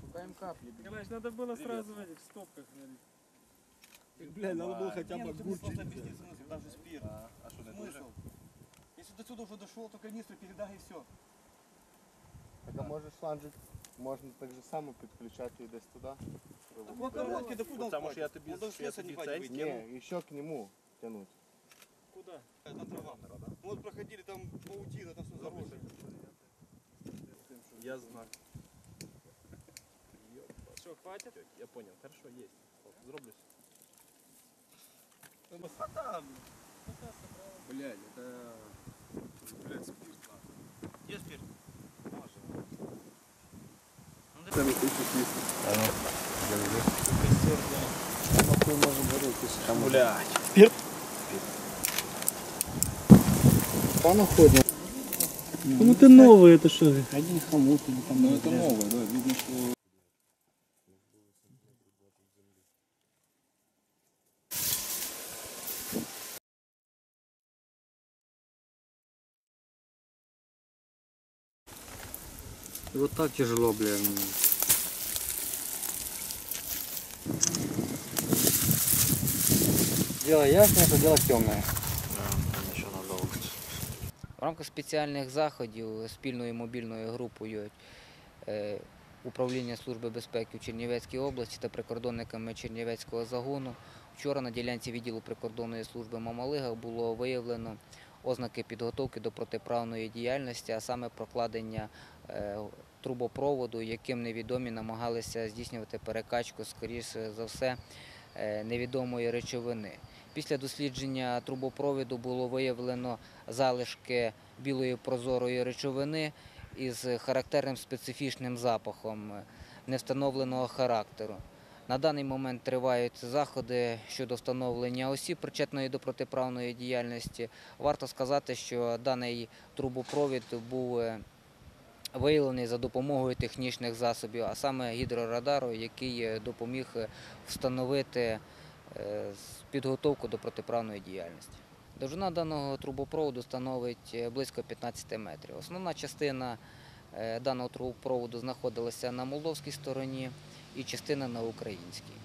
Шукаем капли. Николаевич, надо было сразу в этих стопках налить. Бля, надо было хотя бы Нет, ну ты огурчик. просто объясни смысл, даже спирт. А что, Смысл? Если до сюда уже дошел, то канистру передай и все. Так а може шланжик можна так же само підключати і десь туди? Так по коробке, да куда Потому он что я хватит? тобі- Он должен я шлеса тобі не хватит цей выйти. Ні, і ще к нему тянуть. Куда? Это трава. Мы вот проходили, там паутина, там все заросшее. Я знаю. Что, хватит? Я понял. Хорошо, есть. Зроблю. Блядь, это... Блядь, спирт, Где спирт? Ну это новый, это что? Один хомут или там... Ну это новое, да, видно, что... Вот так тяжело, блин. Дело ясное, что дело темное. В рамках спеціальних заходів спільною мобільною групою е, управління Служби безпеки у Чернівецькій області та прикордонниками Чернівецького загону вчора на ділянці відділу прикордонної служби Мамалига було виявлено ознаки підготовки до протиправної діяльності, а саме прокладення е, трубопроводу, яким невідомі намагалися здійснювати перекачку, скоріше за все, е, невідомої речовини. Після дослідження трубопроводу було виявлено залишки білої прозорої речовини із характерним специфічним запахом невстановленого характеру. На даний момент тривають заходи щодо встановлення осіб, причетної до протиправної діяльності. Варто сказати, що даний трубопровід був е, виявлений за допомогою технічних засобів, а саме гідрорадару, який е, допоміг е, встановити підготовку до протиправної діяльності. Довжина даного трубопроводу становить е, близько 15 метрів. Основна частина е, даного трубопроводу знаходилася на молдовській стороні і частина на українській.